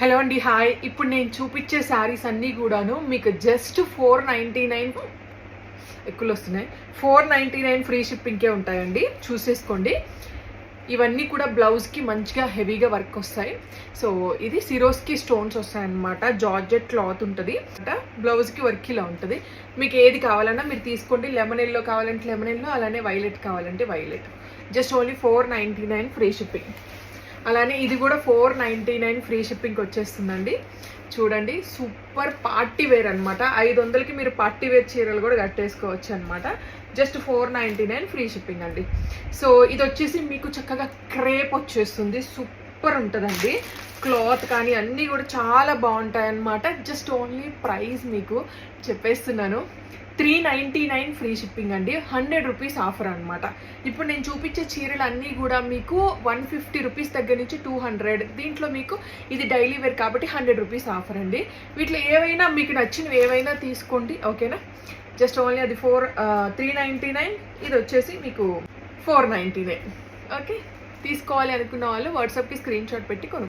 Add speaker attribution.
Speaker 1: Hello అండి hi. ఇప్పుడు నేను చూపించే శారీస్ అన్నీ కూడాను మీకు జస్ట్ ఫోర్ నైంటీ నైన్ ఎక్కువలు వస్తున్నాయి ఫోర్ నైంటీ నైన్ ఫ్రీ షిప్పింగ్కే ఉంటాయండి. చూసేసుకోండి. ఇవన్నీ కూడా బ్లౌజ్కి మంచిగా హెవీగా వర్క్ వస్తాయి. సో ఇది సిరోస్కి స్టోన్స్ వస్తాయన్నమాట. జార్జెట్ క్లాత్ ఉంటుంది. బ్లౌజ్కి వర్క్ ఇలా ఉంటుంది. మీకు ఏది కావాలన్నా మీరు తీసుకోండి. లెమన్ ఎల్లో కావాలంటే లెమన్ ఎల్లో అలానే వైలెట్ కావాలంటే violet just only four ninety nine free shipping అలానే ఇది కూడా ఫోర్ నైంటీ నైన్ ఫ్రీ షిప్పింగ్కి వచ్చేస్తుందండి. చూడండి సూపర్ పార్టీ వేర్ అనమాట ఐదు వందలకి మీరు పార్టీ వేర్ చీరలు కూడా కట్టేసుకోవచ్చు అనమాట just four ninety nine free shipping అండి. సో ఇది వచ్చేసి మీకు చక్కగా క్రేప్ వచ్చేస్తుంది. సూపర్ ఉంటుందండి. క్లాత్ కానీ అన్నీ కూడా చాలా బాగుంటాయి అన్నమాట జస్ట్ ఓన్లీ ప్రైస్ మీకు చెప్పేస్తున్నాను. Three ninety nine free shipping అండి. హండ్రెడ్ రూపీస్ ఆఫర్ అనమాట ఇప్పుడు నేను చూపించే చీరలు అన్నీ కూడా మీకు వన్ ఫిఫ్టీ రూపీస్ దగ్గర నుంచి టూ హండ్రెడ్. దీంట్లో మీకు ఇది డైలీ వేర్ కాబట్టి హండ్రెడ్ రూపీస్ ఆఫర్ అండి. వీటిలో ఏవైనా మీకు నచ్చినవి ఏవైనా తీసుకోండి. ఓకేనా? జస్ట్ ఓన్లీ అది ఫోర్ త్రీ నైంటీ నైన్. ఇది వచ్చేసి మీకు ఫోర్ నైంటీ నైన్. ఓకే? తీసుకోవాలి అనుకున్న వాళ్ళు వాట్సాప్కి స్క్రీన్ షాట్ పెట్టి కొను